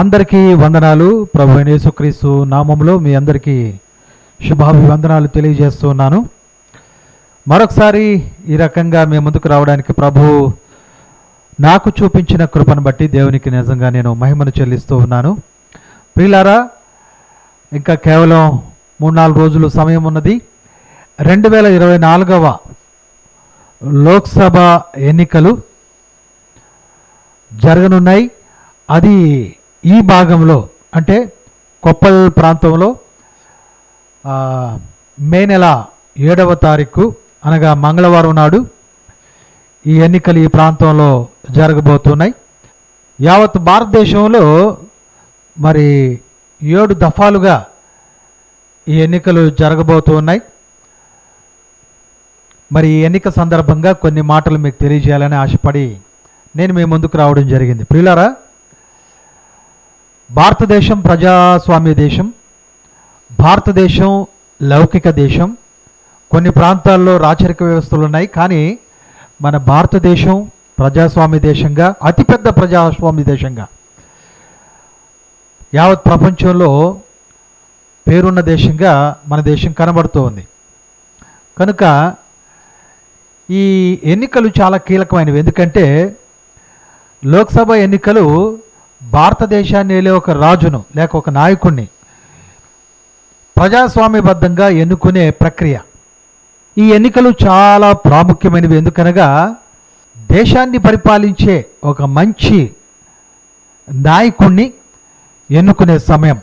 అందరికీ వందనాలు ప్రభు యేసుక్రీస్తు నామంలో మీ అందరికీ శుభాభివందనాలు తెలియజేస్తున్నాను. మరొకసారి ఈ రకంగా మీ ముందుకు రావడానికి ప్రభు నాకు చూపించిన కృపను బట్టి దేవునికి నిజంగా నేను మహిమను చెల్లిస్తూ ఉన్నాను. ప్రిలారా ఇంకా కేవలం మూడు నాలుగు రోజులు సమయం ఉన్నది. రెండు వేల ఇరవై నాలుగవ లోక్సభ ఎన్నికలు జరగనున్నాయి. అది ఈ భాగంలో అంటే కొప్పల్ ప్రాంతంలో మే నెల ఏడవ తారీఖు అనగా మంగళవారం నాడు ఈ ఎన్నికలు ఈ ప్రాంతంలో జరగబోతున్నాయి. యావత్ భారతదేశంలో మరి ఏడు దఫాలుగా ఈ ఎన్నికలు జరగబోతున్నాయి. మరి ఈ ఎన్నిక సందర్భంగా కొన్ని మాటలు మీకు తెలియజేయాలని ఆశపడి నేను మీ ముందుకు రావడం జరిగింది. ప్రియులారా భారతదేశం ప్రజాస్వామ్య దేశం భారతదేశం లౌకిక దేశం. కొన్ని ప్రాంతాల్లో రాచరిక వ్యవస్థలు ఉన్నాయి కానీ మన భారతదేశం ప్రజాస్వామ్య దేశంగా అతిపెద్ద ప్రజాస్వామ్య దేశంగా. యావత్ ప్రపంచంలో పేరున్న దేశంగా మన దేశం కనబడుతూ ఉంది. కనుక ఈ ఎన్నికలు చాలా కీలకమైనవి. ఎందుకంటే లోక్సభ ఎన్నికలు భారతదేశాన్ని వెళ్ళే ఒక రాజును లేక ఒక నాయకుణ్ణి ప్రజాస్వామ్యబద్ధంగా ఎన్నుకునే ప్రక్రియ. ఈ ఎన్నికలు చాలా ప్రాముఖ్యమైనవి. ఎందుకనగా దేశాన్ని పరిపాలించే ఒక మంచి నాయకుణ్ణి ఎన్నుకునే సమయం.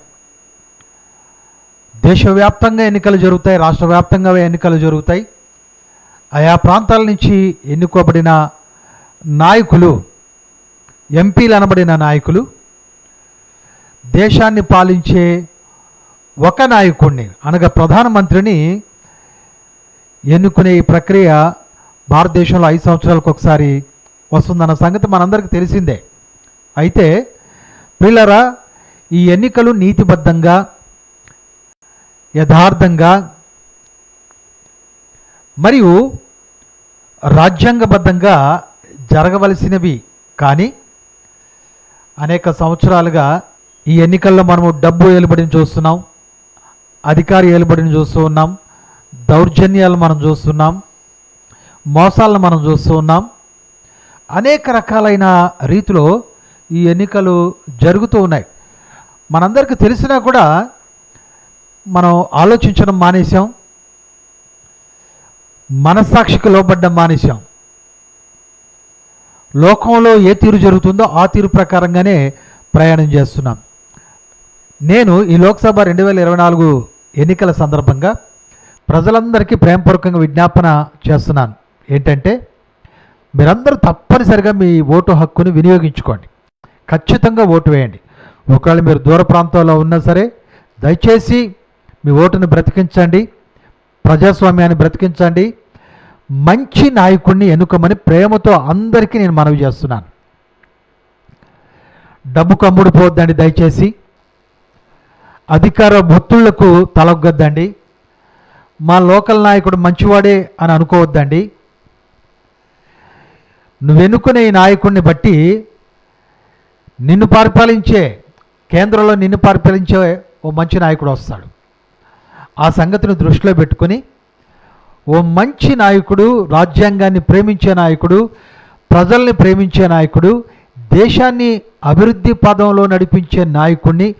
దేశవ్యాప్తంగా ఎన్నికలు జరుగుతాయి రాష్ట్ర వ్యాప్తంగా ఎన్నికలు జరుగుతాయి. ఆయా ప్రాంతాల నుంచి ఎన్నుకోబడిన నాయకులు ఎంపీలు అనబడిన నాయకులు దేశాన్ని పాలించే ఒక నాయకుడిని అనగా ప్రధానమంత్రిని ఎన్నుకునే ఈ ప్రక్రియ భారతదేశంలో ఐదు సంవత్సరాలకు ఒకసారి వస్తుందన్న సంగతి మనందరికీ తెలిసిందే. అయితే పిల్లరా ఈ ఎన్నికలు నీతిబద్ధంగా యథార్థంగా మరియు రాజ్యాంగబద్ధంగా జరగవలసినవి. కానీ అనేక సంవత్సరాలుగా ఈ ఎన్నికల్లో మనము డబ్బు ఏలుబడిని చూస్తున్నాం అధికారి ఏలుబడిని చూస్తూ ఉన్నాం దౌర్జన్యాలు మనం చూస్తున్నాం మోసాలను మనం చూస్తూ ఉన్నాం. అనేక రకాలైన రీతిలో ఈ ఎన్నికలు జరుగుతూ ఉన్నాయి. మనందరికీ తెలిసినా కూడా మనం ఆలోచించడం మానేశాం మనస్సాక్షికి లోపడ్డం మానేశాం. లోకంలో ఏ తీరు జరుగుతుందో ఆ తీరు ప్రకారంగానే ప్రయాణం చేస్తున్నాం. నేను ఈ లోక్సభ రెండు వేల ఇరవై నాలుగు ఎన్నికల సందర్భంగా ప్రజలందరికీ ప్రేమపూర్వకంగా విజ్ఞాపన చేస్తున్నాను. ఏంటంటే మీరందరూ తప్పనిసరిగా మీ ఓటు హక్కుని వినియోగించుకోండి. ఖచ్చితంగా ఓటు వేయండి. ఒకవేళ మీరు దూర ప్రాంతాల్లో ఉన్నా సరే దయచేసి మీ ఓటుని బ్రతికించండి. ప్రజాస్వామ్యాన్ని బ్రతికించండి. మంచి నాయకుడిని ఎన్నుకోమని ప్రేమతో అందరికీ నేను మనవి చేస్తున్నాను. డబ్బు కమ్ముడిపోవద్దండి దయచేసి. అధికార భక్తులకు తలొగ్గద్దండి. మా లోకల్ నాయకుడు మంచివాడే అని అనుకోవద్దండి. నువ్వెన్నుకునే ఈ నాయకుడిని బట్టి నిన్ను పరిపాలించే కేంద్రంలో నిన్ను పరిపాలించే ఓ మంచి నాయకుడు వస్తాడు. ఆ సంగతిని దృష్టిలో పెట్టుకొని ఓ మంచి నాయకుడు రాజ్యాంగాన్ని ప్రేమించే నాయకుడు ప్రజల్ని ప్రేమించే నాయకుడు దేశాన్ని అభివృద్ధి పదంలో నడిపించే నాయకుడిని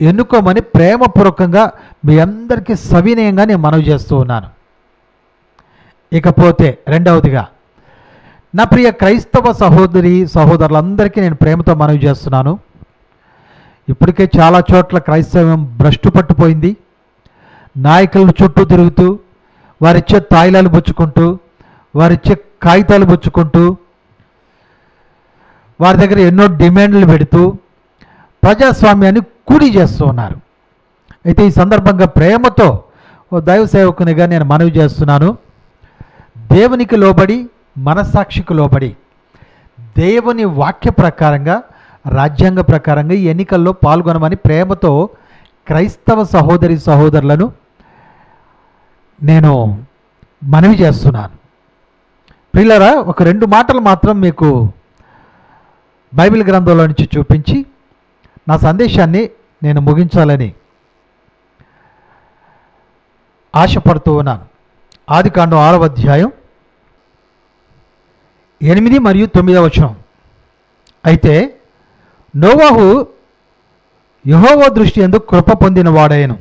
ఎన్నుకోమని ప్రేమపూర్వకంగా మీ అందరికీ సవినయంగా నేను మనవి చేస్తూ ఉన్నాను. ఇకపోతే రెండవదిగా నా ప్రియ క్రైస్తవ సహోదరి సహోదరులందరికీ నేను ప్రేమతో మనవి చేస్తున్నాను. ఇప్పటికే చాలా చోట్ల క్రైస్తవం భ్రష్టు పట్టుపోయింది. నాయకుల చుట్టూ తిరుగుతూ వారిచ్చే తాయిలాలు పుచ్చుకుంటూ వారిచ్చే కాగితాలు పుచ్చుకుంటూ వారి దగ్గర ఎన్నో డిమాండ్లు పెడుతూ ప్రజాస్వామ్యాన్ని కూడి చేస్తూ ఉన్నారు. అయితే ఈ సందర్భంగా ప్రేమతో ఓ దైవ సేవకునిగా నేను మనవి చేస్తున్నాను. దేవునికి లోబడి మనస్సాక్షికి లోబడి దేవుని వాక్య ప్రకారంగా రాజ్యాంగ ప్రకారంగా ఈ ఎన్నికల్లో పాల్గొనమని ప్రేమతో క్రైస్తవ సహోదరి సహోదరులను నేను మనవి చేస్తున్నాను. ప్రియులరా ఒక రెండు మాటలు మాత్రం మీకు బైబిల్ గ్రంథంలో నుంచి చూపించి నా సందేశాన్ని నేను ముగించాలని ఆశపడుతూ ఉన్నాను. ఆది కాండం ఆరవ అధ్యాయం ఎనిమిది మరియు తొమ్మిదవ వచనం. అయితే నోవాహు యహోవ దృష్టి ఎందుకు కృప పొందిన వాడాయను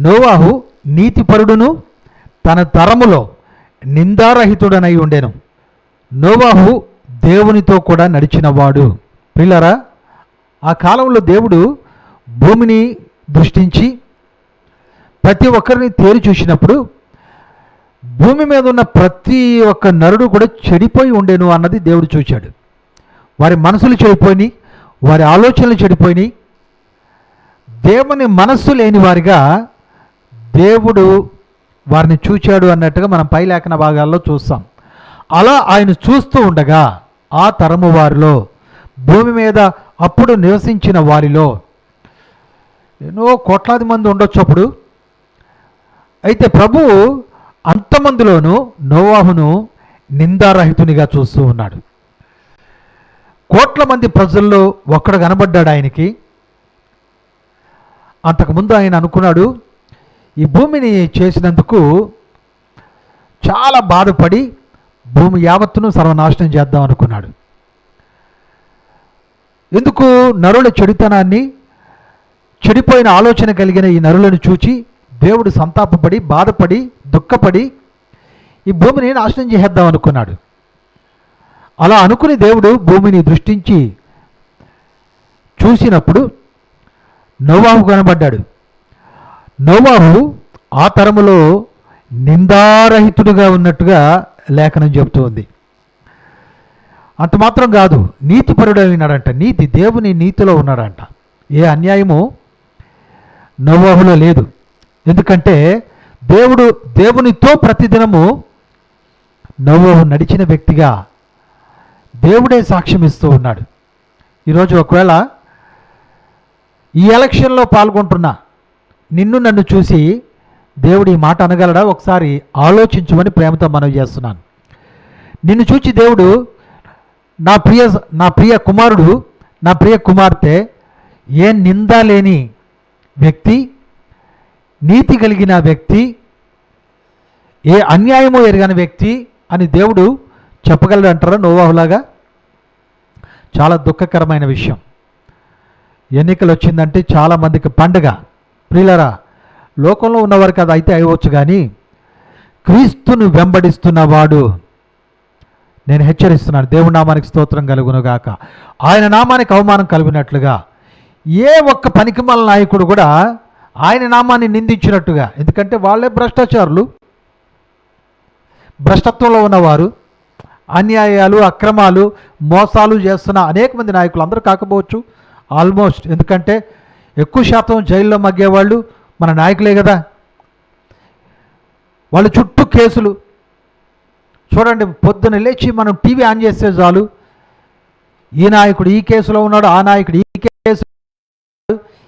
నోవాహు నీతిపరుడును తన తరములో నిందారహితుడనై ఉండెను. నోవాహు దేవునితో కూడా నడిచినవాడు. పిల్లరా ఆ కాలంలో దేవుడు భూమిని దృష్టించి ప్రతి ఒక్కరిని తేరి చూసినప్పుడు భూమి మీద ఉన్న ప్రతి ఒక్క నరుడు కూడా చెడిపోయి ఉండేను అన్నది దేవుడు చూశాడు వారి మనసులు చెడిపోయినాయి వారి ఆలోచనలు చెడిపోయినాయి. దేవుని మనస్సు లేని వారిగా దేవుడు వారిని చూచాడు అన్నట్టుగా మనం పై లేఖన భాగాల్లో చూస్తాం. అలా ఆయన చూస్తూ ఉండగా ఆ తరము వారిలో భూమి మీద అప్పుడు నివసించిన వారిలో ఎన్నో కోట్లాది మంది ఉండొచ్చు అప్పుడు. అయితే ప్రభువు అంతమందిలోనూ నోవాహును నిందారహితునిగా చూస్తూ ఉన్నాడు. కోట్ల మంది ప్రజల్లో ఒక్కడు కనబడ్డాడు ఆయనకి. అంతకుముందు ఆయన అనుకున్నాడు ఈ భూమిని చేసినందుకు చాలా బాధపడి భూమి యావత్తును సర్వనాశనం చేద్దాం అనుకున్నాడు. ఎందుకు? నరుల చెడుతనాన్ని చెడిపోయిన ఆలోచన కలిగిన ఈ నరులను చూచి దేవుడు సంతాపపడి బాధపడి దుఃఖపడి ఈ భూమిని నాశనం చేసేద్దాం అనుకున్నాడు. అలా అనుకుని దేవుడు భూమిని దృష్టించి చూసినప్పుడు నోవాహు కనబడ్డాడు. నోవాహు ఆ తరములో నిందారహితుడుగా ఉన్నట్టుగా లేఖనం చెబుతూ ఉంది అంత మాత్రం కాదు నీతిపరుడైనాడంట నీతి దేవుని నీతిలో ఉన్నాడంట. ఏ అన్యాయము నోవాహులో లేదు. ఎందుకంటే దేవుడు దేవునితో ప్రతిదినము నోవాహు నడిచిన వ్యక్తిగా దేవుడే సాక్ష్యం ఇస్తూ ఉన్నాడు. ఈరోజు ఒకవేళ ఈ ఎలక్షన్లో పాల్గొంటున్నా నిన్ను నన్ను చూసి దేవుడు ఈ మాట అనగలడా? ఒకసారి ఆలోచించమని ప్రేమతో మనవి చేస్తున్నాను. నిన్ను చూచి దేవుడు నా ప్రియ నా ప్రియ కుమారుడు నా ప్రియ కుమార్తె ఏ నింద లేని వ్యక్తి నీతి కలిగిన వ్యక్తి ఏ అన్యాయమో ఎరగని వ్యక్తి అని దేవుడు చెప్పగలడు అంటారా నోవాహులాగా? చాలా దుఃఖకరమైన విషయం. ఎన్నికలు వచ్చిందంటే చాలామందికి పండుగ. ప్రియులరా లోకంలో ఉన్నవారికి అది అయితే అయ్యవచ్చు కానీ క్రీస్తును వెంబడిస్తున్నవాడు నేను హెచ్చరిస్తున్నాను. దేవుడి నామానికి స్తోత్రం కలుగునుగాక. ఆయన నామానికి అవమానం కలిగినట్లుగా ఏ ఒక్క పనికిమల నాయకుడు కూడా ఆయన నామాన్ని నిందించినట్టుగా ఎందుకంటే వాళ్ళే భ్రష్టాచారులు భ్రష్టత్వంలో ఉన్నవారు అన్యాయాలు అక్రమాలు మోసాలు చేస్తున్న అనేక మంది నాయకులు అందరూ కాకపోవచ్చు. ఆల్మోస్ట్ ఎందుకంటే ఎక్కువ శాతం జైల్లో మగ్గేవాళ్ళు మన నాయకులే కదా. వాళ్ళ చుట్టూ కేసులు. చూడండి పొద్దున లేచి మనం టీవీ ఆన్ చేస్తే చాలు. ఈ నాయకుడు ఈ కేసులో ఉన్నాడు ఆ నాయకుడు ఈ కేసు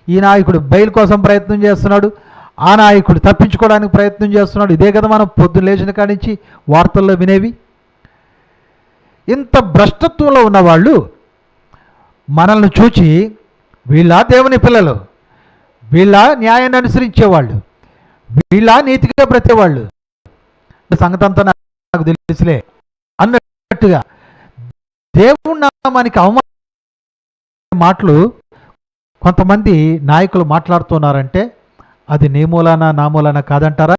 ఈ నాయకుడు బెయిల్ కోసం ప్రయత్నం చేస్తున్నాడు ఆ నాయకుడు తప్పించుకోవడానికి ప్రయత్నం చేస్తున్నాడు. ఇదే కదా మనం పొద్దున లేచిన కాడి నుంచి వార్తల్లో వినేవి. ఇంత భ్రష్టత్వంలో ఉన్నవాళ్ళు మనల్ని చూచి వీళ్ళ దేవుని పిల్లలు వీళ్ళ న్యాయాన్ని అనుసరించేవాళ్ళు వీళ్ళ నీతిగా బ్రతేవాళ్ళు సంగతంతా నాకు తెలుసులే. అన్నట్టుగా దేవుడి నామానికి అవమాన మాటలు కొంతమంది నాయకులు మాట్లాడుతున్నారంటే అది నీ మూలాన నా కాదంటారా?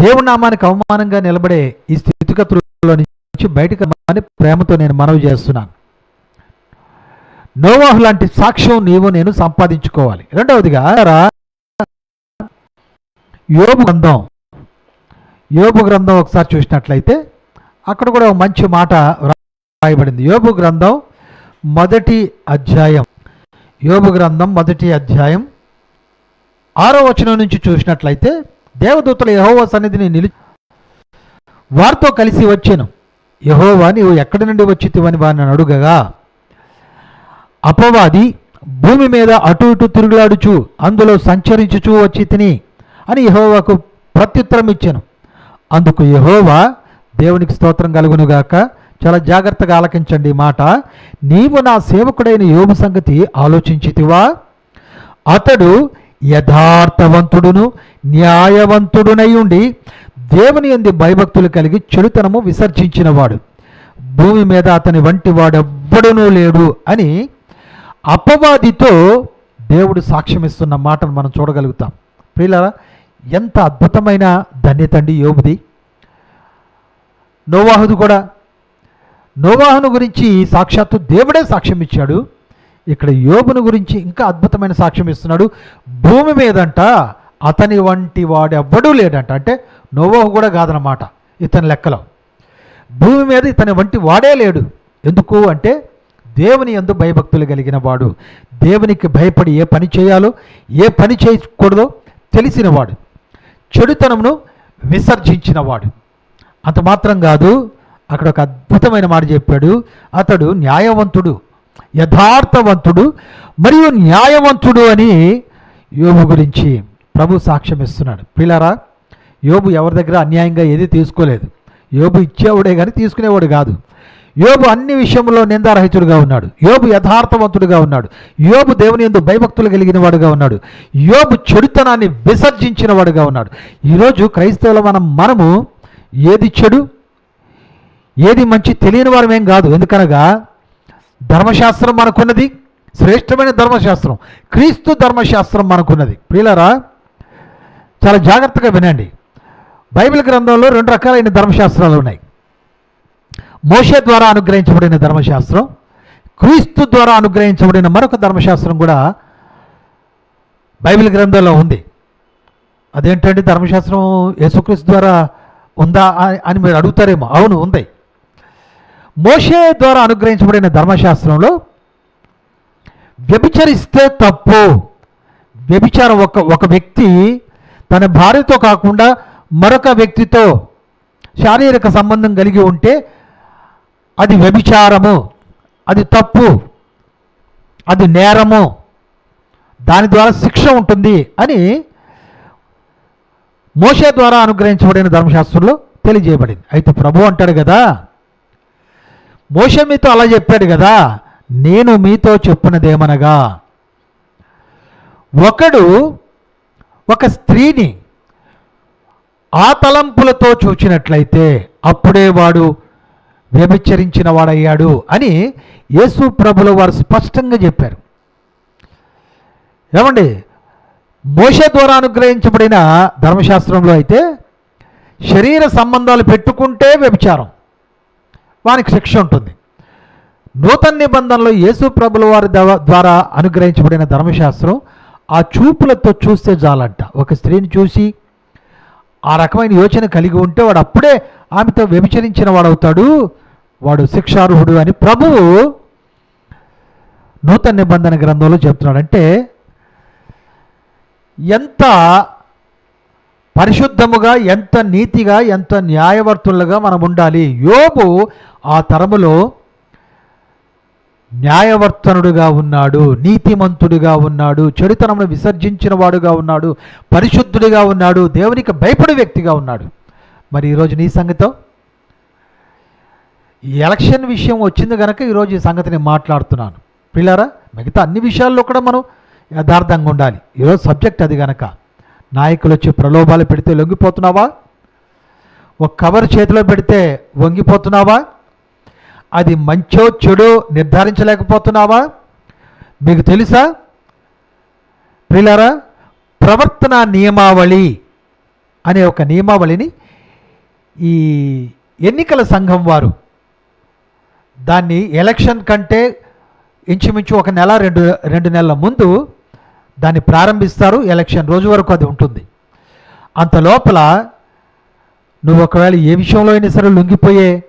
దేవుడి నామానికి అవమానంగా నిలబడే ఈ స్థితిగతుల్లో నుంచి బయటకు రమ్మని ప్రేమతో నేను మనవి చేస్తున్నాను. నోవాహు లాంటి సాక్ష్యం నీవు నేను సంపాదించుకోవాలి. రెండవదిగా రా, యోబు గ్రంథం. యోబు గ్రంథం ఒకసారి చూసినట్లయితే అక్కడ కూడా ఒక మంచి మాట రాయబడింది యోబు గ్రంథం మొదటి అధ్యాయం. యోబు గ్రంథం మొదటి అధ్యాయం. ఆరో వచనం నుంచి చూసినట్లయితే దేవదూతల యహోవ సన్నిధిని నిలి వారితో కలిసి వచ్చాను. యహోవా నీవు ఎక్కడి నుండి వచ్చితివని వారిని అడుగగా. అపవాది భూమి మీద అటు ఇటు తిరుగులాడుచు అందులో సంచరించుచూ వచ్చి తిని అని యహోవాకు ప్రత్యుత్తరం ఇచ్చాను. అందుకు యహోవా దేవునికి స్తోత్రం కలుగునుగాక. చాలా జాగ్రత్తగా ఆలకించండి మాట. నీవు నా సేవకుడైన యోగు సంగతి ఆలోచించితివా? అతడు యథార్థవంతుడును న్యాయవంతుడునై ఉండి దేవుని ఎందు భయభక్తులు కలిగి చెడుతనము విసర్జించినవాడు. భూమి మీద అతని వంటి వాడెవ్వడునూ లేడు అని అపవాదితో దేవుడు సాక్ష్యమిస్తున్న మాటను మనం చూడగలుగుతాం. ప్రియులారా ఎంత అద్భుతమైన ధన్యత అండి యోబుది. నోవాహుది కూడా. నోవాహును గురించి సాక్షాత్తు దేవుడే సాక్ష్యం ఇచ్చాడు. ఇక్కడ యోబును గురించి ఇంకా అద్భుతమైన సాక్ష్యం ఇస్తున్నాడు. భూమి మీదంట అతని వంటి వాడు ఎవ్వడూ లేడంట. అంటే నోవాహు కూడా కాదనమాట ఇతని లెక్కలో. భూమి మీద ఇతని వంటి వాడే లేడు. ఎందుకు అంటే దేవుని ఎందు భయభక్తులు కలిగిన వాడు. దేవునికి భయపడి ఏ పని చేయాలో ఏ పని చేయకూడదో తెలిసినవాడు చెడుతనమును విసర్జించినవాడు అంత మాత్రం కాదు అక్కడ ఒక అద్భుతమైన మాట చెప్పాడు. అతడు న్యాయవంతుడు యథార్థవంతుడు మరియు న్యాయవంతుడు అని యోబు గురించి ప్రభు సాక్ష్యం ఇస్తున్నాడు. పిల్లరా యోబు ఎవరి దగ్గర అన్యాయంగా ఏది తీసుకోలేదు? యోబు ఇచ్చేవాడే కానీ తీసుకునేవాడు కాదు. యోబు అన్ని విషయంలో నిందారహితుడుగా ఉన్నాడు. యోబు యథార్థవంతుడుగా ఉన్నాడు. యోబు దేవుని ఎందు భయభక్తులు కలిగిన వాడుగా ఉన్నాడు. యోబు చెడుతనాన్ని విసర్జించిన వాడుగా ఉన్నాడు. ఈరోజు క్రైస్తవుల మనం మనము ఏది చెడు ఏది మంచి తెలియని వారమేం కాదు. ఎందుకనగా ధర్మశాస్త్రం మనకున్నది శ్రేష్టమైన ధర్మశాస్త్రం క్రీస్తు ధర్మశాస్త్రం మనకున్నది. ప్రియులరా చాలా జాగ్రత్తగా వినండి. బైబిల్ గ్రంథంలో రెండు రకాలైన ధర్మశాస్త్రాలు ఉన్నాయి. మోషే ద్వారా అనుగ్రహించబడిన ధర్మశాస్త్రం క్రీస్తు ద్వారా అనుగ్రహించబడిన మరొక ధర్మశాస్త్రం కూడా బైబిల్ గ్రంథంలో ఉంది. అదేంటంటే ధర్మశాస్త్రం యేసుక్రీస్తు ద్వారా ఉందా అని- అని మీరు అడుగుతారేమో. అవును ఉంది. మోషే ద్వారా అనుగ్రహించబడిన ధర్మశాస్త్రంలో వ్యభిచరిస్తే తప్పు. వ్యభిచారం ఒక ఒక వ్యక్తి తన భార్యతో కాకుండా మరొక వ్యక్తితో శారీరక సంబంధం కలిగి ఉంటే అది వ్యభిచారము అది తప్పు అది నేరము దాని ద్వారా శిక్ష ఉంటుంది అని మోషే ద్వారా అనుగ్రహించబడిన ధర్మశాస్త్రంలో తెలియజేయబడింది. అయితే ప్రభు అంటాడు కదా మోషే మీతో అలా చెప్పాడు కదా నేను మీతో చెప్పినదేమనగా ఒకడు ఒక స్త్రీని ఆ తలంపులతో చూచినట్లయితే అప్పుడే వాడు వ్యభిచరించిన వాడయ్యాడు అని యేసు ప్రభుల వారు స్పష్టంగా చెప్పారు. ఏమండి? మోష ద్వారా అనుగ్రహించబడిన ధర్మశాస్త్రంలో అయితే శరీర సంబంధాలు పెట్టుకుంటే వ్యభిచారం వానికి శిక్ష ఉంటుంది. నూతన నిబంధనలో యేసు ప్రభుల వారి ద్వారా అనుగ్రహించబడిన ధర్మశాస్త్రం ఆ చూపులతో చూస్తే చాలంట. ఒక స్త్రీని చూసి ఆ రకమైన యోచన కలిగి ఉంటే వాడు అప్పుడే ఆమెతో వ్యభిచరించిన వాడవుతాడు. వాడు శిక్షార్హుడు అని ప్రభువు నూతన నిబంధన గ్రంథంలో చెప్తున్నాడు అంటే ఎంత పరిశుద్ధముగా ఎంత నీతిగా ఎంత న్యాయవర్తులుగా మనం ఉండాలి? యోబు ఆ తరములో న్యాయవర్తనుడుగా ఉన్నాడు నీతిమంతుడిగా ఉన్నాడు చెడుతనమును విసర్జించిన వాడుగా ఉన్నాడు పరిశుద్ధుడిగా ఉన్నాడు దేవునికి భయపడే వ్యక్తిగా ఉన్నాడు. మరి ఈరోజు నీ సంగతో? ఈ ఎలక్షన్ విషయం వచ్చింది కనుక ఈరోజు ఈ సంగతిని మాట్లాడుతున్నాను. పిల్లారా మిగతా అన్ని విషయాల్లో కూడా మనం యథార్థంగా ఉండాలి. ఈరోజు సబ్జెక్ట్ అది కనుక నాయకులు వచ్చి ప్రలోభాలు పెడితే లొంగిపోతున్నావా? ఒక కవర్ చేతిలో పెడితే వంగిపోతున్నావా? అది మంచో చెడో నిర్ధారించలేకపోతున్నావా? మీకు తెలుసా? ప్రిలారా ప్రవర్తన నియమావళి అనే ఒక నియమావళిని ఈ ఎన్నికల సంఘం వారు దాన్ని ఎలక్షన్ కంటే ఇంచుమించు ఒక నెల రెండు రెండు నెలల ముందు దాన్ని ప్రారంభిస్తారు. ఎలక్షన్ రోజు వరకు అది ఉంటుంది. అంత లోపల నువ్వు ఒకవేళ ఏ విషయంలో అయినా సరే లొంగిపోయే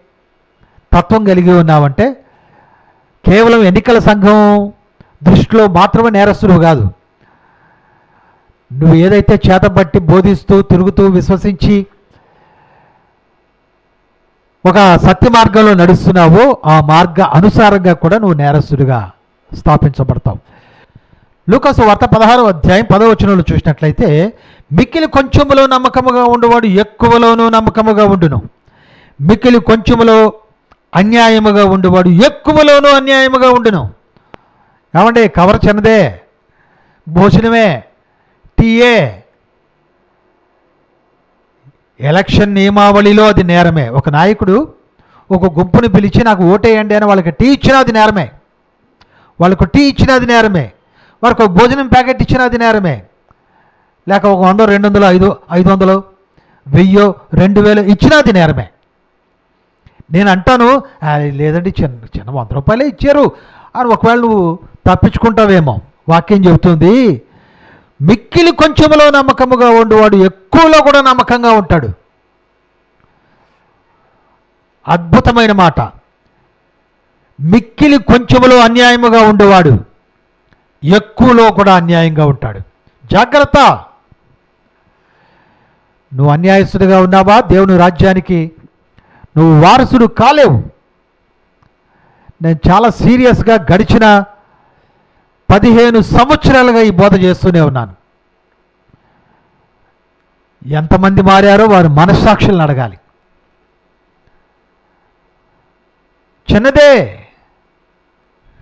తత్వం కలిగి ఉన్నావంటే కేవలం ఎన్నికల సంఘం దృష్టిలో మాత్రమే నేరస్తుడు కాదు. నువ్వు ఏదైతే చేతబట్టి బోధిస్తూ తిరుగుతూ విశ్వసించి ఒక సత్య మార్గంలో నడుస్తున్నావో ఆ మార్గ అనుసారంగా కూడా నువ్వు నేరస్తుడిగా స్థాపించబడతావు. లూకాసు వార్త పదహారో అధ్యాయం పదవచనంలో చూసినట్లయితే మిక్కిలి కొంచెములో నమ్మకముగా ఉండేవాడు ఎక్కువలోనూ నమ్మకముగా ఉండును. మిక్కిలి కొంచెములో అన్యాయముగా ఉండేవాడు ఎక్కువలోనూ అన్యాయముగా ఉండును. ఏమండి కవర్ చిన్నదే భోజనమే టీయే ఎలక్షన్ నియమావళిలో అది నేరమే. ఒక నాయకుడు ఒక గుంపుని పిలిచి నాకు ఓటేయండి అని వాళ్ళకి టీ ఇచ్చినా అది నేరమే. వాళ్ళకు టీ ఇచ్చినా అది నేరమే. వారికి ఒక భోజనం ప్యాకెట్ ఇచ్చినా అది నేరమే. లేక ఒక వంద రెండు వందలు ఐదు ఐదు వందలు వెయ్యో రెండు వేలు ఇచ్చినా అది నేరమే. నేను అంటాను లేదండి చిన్న చిన్న వంద రూపాయలే ఇచ్చారు. అని ఒకవేళ నువ్వు తప్పించుకుంటావేమో. వాక్యం చెబుతుంది మిక్కిలి కొంచెములో నమ్మకముగా ఉండేవాడు ఎక్కువలో కూడా నమ్మకంగా ఉంటాడు. అద్భుతమైన మాట. మిక్కిలి కొంచెములో అన్యాయముగా ఉండేవాడు ఎక్కువలో కూడా అన్యాయంగా ఉంటాడు. జాగ్రత్త. నువ్వు అన్యాయస్తుడిగా ఉన్నావా? దేవుని రాజ్యానికి నువ్వు వారసుడు కాలేవు. నేను చాలా సీరియస్గా గడిచిన పదిహేను సంవత్సరాలుగా ఈ బోధ చేస్తూనే ఉన్నాను. ఎంతమంది మారారో వారు మనస్సాక్షులను అడగాలి. చిన్నదే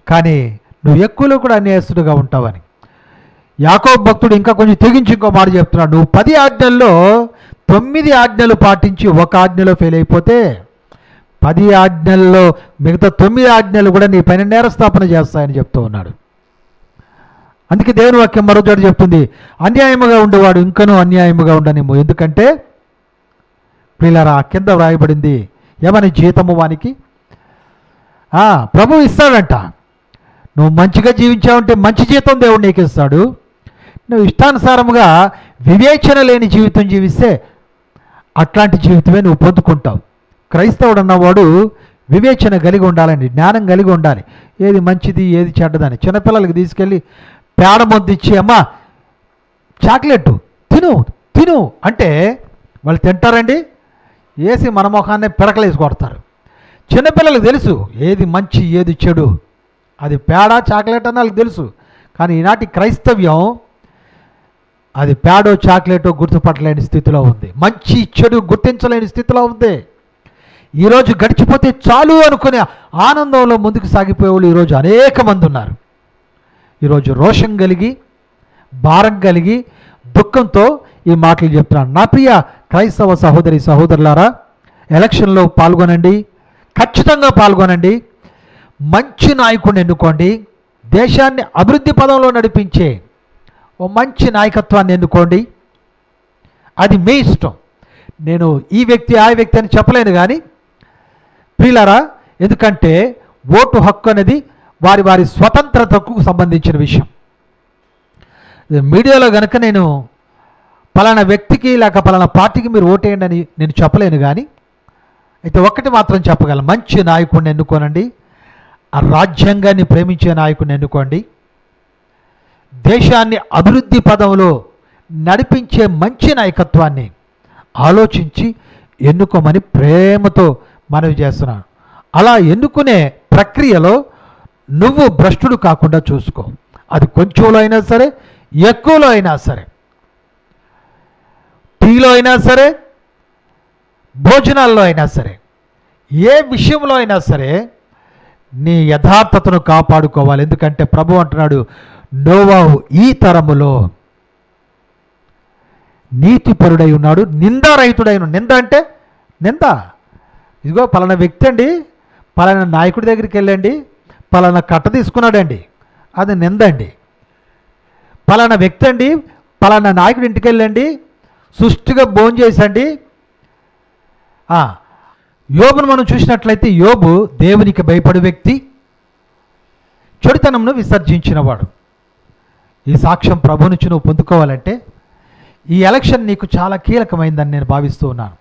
కానీ నువ్వు ఎక్కువలో కూడా అన్యాయస్తుడుగా ఉంటావని. యాకోబ్ భక్తుడు ఇంకా కొంచెం తెగించి ఇంకో మాట చెప్తున్నాడు. నువ్వు పది ఆజ్ఞల్లో తొమ్మిది ఆజ్ఞలు పాటించి ఒక ఆజ్ఞలో ఫెయిల్ అయిపోతే పది ఆజ్ఞల్లో మిగతా తొమ్మిది ఆజ్ఞలు కూడా నీ పైన నేరస్థాపన చేస్తాయని చెప్తూ ఉన్నాడు. అందుకే దేవుని వాక్యం మరో చెప్తుంది అన్యాయముగా ఉండేవాడు ఇంకనూ అన్యాయముగా ఉండనేమో ఎందుకంటే ప్రియులారా కింద వ్రాయబడింది ఏమని జీతము వానికి. ప్రభు ఇస్తాడంట. నువ్వు మంచిగా జీవించావంటే మంచి జీతం దేవుడు నీకు ఇస్తాడు. నువ్వు ఇష్టానుసారముగా వివేచన లేని జీవితం జీవిస్తే అట్లాంటి జీవితమే నువ్వు పొందుకుంటావు. క్రైస్తవుడు అన్నవాడు వివేచన కలిగి ఉండాలండి జ్ఞానం కలిగి ఉండాలి. ఏది మంచిది ఏది చెడ్డదని చిన్నపిల్లలకి తీసుకెళ్ళి పేడ మొద్దు ఇచ్చి అమ్మ చాక్లెట్ తిను తిను అంటే వాళ్ళు తింటారండి. వేసి మన ముఖాన్ని పిడకలేసి కొడతారు. చిన్నపిల్లలకు తెలుసు ఏది మంచి ఏది చెడు. అది పేడ చాక్లెట్ అని వాళ్ళకి తెలుసు. కానీ ఈనాటి క్రైస్తవ్యం అది పేడో చాక్లెటో గుర్తుపట్టలేని స్థితిలో ఉంది. మంచి చెడు గుర్తించలేని స్థితిలో ఉంది. ఈరోజు గడిచిపోతే చాలు అనుకునే ఆనందంలో ముందుకు సాగిపోయే వాళ్ళు ఈరోజు అనేక మంది ఉన్నారు. ఈరోజు రోషం కలిగి భారం కలిగి దుఃఖంతో ఈ మాటలు చెప్తున్నాను. నా ప్రియ క్రైస్తవ సహోదరి సహోదరులారా ఎలక్షన్లో పాల్గొనండి ఖచ్చితంగా పాల్గొనండి. మంచి నాయకుడిని ఎన్నుకోండి దేశాన్ని అభివృద్ధి పదంలో నడిపించే ఓ మంచి నాయకత్వాన్ని ఎన్నుకోండి. అది మీ ఇష్టం. నేను ఈ వ్యక్తి ఆ వ్యక్తి అని చెప్పలేను కానీ ప్రియులారా ఎందుకంటే ఓటు హక్కు అనేది వారి వారి స్వతంత్రతకు సంబంధించిన విషయం. మీడియాలో కనుక నేను పలానా వ్యక్తికి లేక పలానా పార్టీకి మీరు ఓటేయండి అని నేను చెప్పలేను కానీ అయితే ఒక్కటి మాత్రం చెప్పగలను. మంచి నాయకుడిని ఎన్నుకోనండి. ఆ రాజ్యాంగాన్ని ప్రేమించే నాయకుడిని ఎన్నుకోండి. దేశాన్ని అభివృద్ధి పదంలో నడిపించే మంచి నాయకత్వాన్ని ఆలోచించి ఎన్నుకోమని ప్రేమతో మనవి చేస్తున్నాను. అలా ఎన్నుకునే ప్రక్రియలో నువ్వు భ్రష్టుడు కాకుండా చూసుకో. అది కొంచెంలో అయినా సరే ఎక్కువలో అయినా సరే. టీలో అయినా సరే భోజనాల్లో అయినా సరే ఏ విషయంలో అయినా సరే నీ యథార్థతను కాపాడుకోవాలి. ఎందుకంటే ప్రభు అంటున్నాడు నోవాహు ఈ తరములో నీతిపరుడై ఉన్నాడు నిందారహితుడై ఉన్నాడు. నింద అంటే నింద. ఇదిగో పలానా వ్యక్తి అండి పలానా నాయకుడి దగ్గరికి వెళ్ళండి పలానా కట్ట తీసుకున్నాడండి. అది నింద అండి పలానా వ్యక్తి అండి పలానా నాయకుడి ఇంటికి వెళ్ళండి సుష్టిగా భోంచేసండి ఆ, యోబును మనం చూసినట్లయితే యోబు దేవునికి భయపడు వ్యక్తి చెడుతనంను విసర్జించినవాడు. ఈ సాక్ష్యం ప్రభు నుంచి నువ్వు పొందుకోవాలంటే ఈ ఎలక్షన్ నీకు చాలా కీలకమైందని నేను భావిస్తూ ఉన్నాను.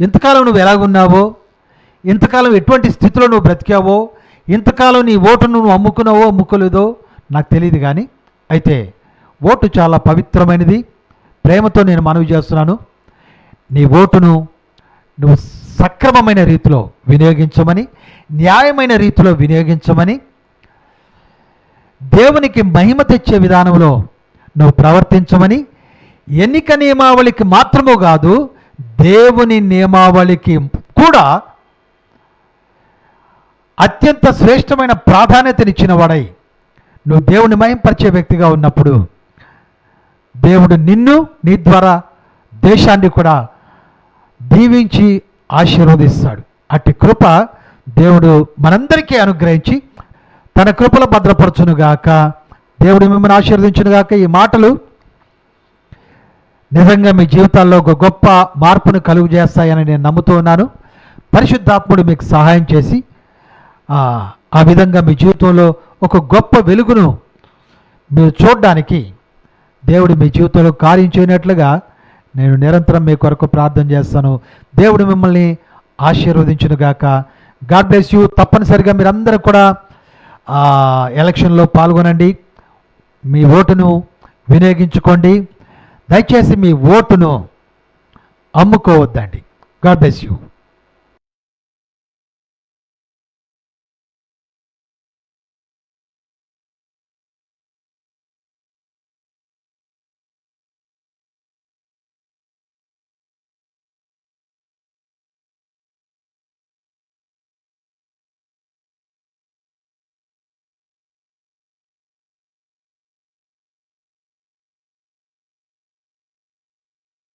ఇంతకాలం నువ్వు ఎలాగున్నావో ఇంతకాలం ఎటువంటి స్థితిలో నువ్వు బ్రతికావో ఇంతకాలం నీ ఓటును నువ్వు అమ్ముకున్నావో అమ్ముకోలేదో నాకు తెలియదు కానీ అయితే ఓటు చాలా పవిత్రమైనది. ప్రేమతో నేను మనవి చేస్తున్నాను. నీ ఓటును నువ్వు సక్రమమైన రీతిలో వినియోగించమని న్యాయమైన రీతిలో వినియోగించమని దేవునికి మహిమ తెచ్చే విధానంలో నువ్వు ప్రవర్తించమని ఎన్నిక నియమావళికి మాత్రము కాదు దేవుని నియమావళికి కూడా అత్యంత శ్రేష్టమైన ప్రాధాన్యతనిచ్చిన వాడై నువ్వు దేవుని మయంపరిచే వ్యక్తిగా ఉన్నప్పుడు దేవుడు నిన్ను నీ ద్వారా దేశాన్ని కూడా దీవించి ఆశీర్వదిస్తాడు. అట్టి కృప దేవుడు మనందరికీ అనుగ్రహించి తన కృపలో భద్రపరచునుగాక. దేవుడు మిమ్మల్ని ఆశీర్వదించునుగాక. ఈ మాటలు నిజంగా మీ జీవితాల్లో ఒక గొప్ప మార్పును కలుగు చేస్తాయని నేను నమ్ముతూ ఉన్నాను. పరిశుద్ధాత్ముడు మీకు సహాయం చేసి ఆ, విధంగా మీ జీవితంలో ఒక గొప్ప వెలుగును మీరు చూడడానికి దేవుడు మీ జీవితంలో కార్యం చేయనట్లుగా నేను నిరంతరం మీ కొరకు ప్రార్థన చేస్తాను. దేవుడు మిమ్మల్ని ఆశీర్వదించునుగాక. గాడ్ బ్లెస్ యూ తప్పనిసరిగా మీరందరూ కూడా ఎలక్షన్లో పాల్గొనండి. మీ ఓటును వినియోగించుకోండి. దయచేసి మీ ఓటును అమ్ముకోవద్దండి. God bless you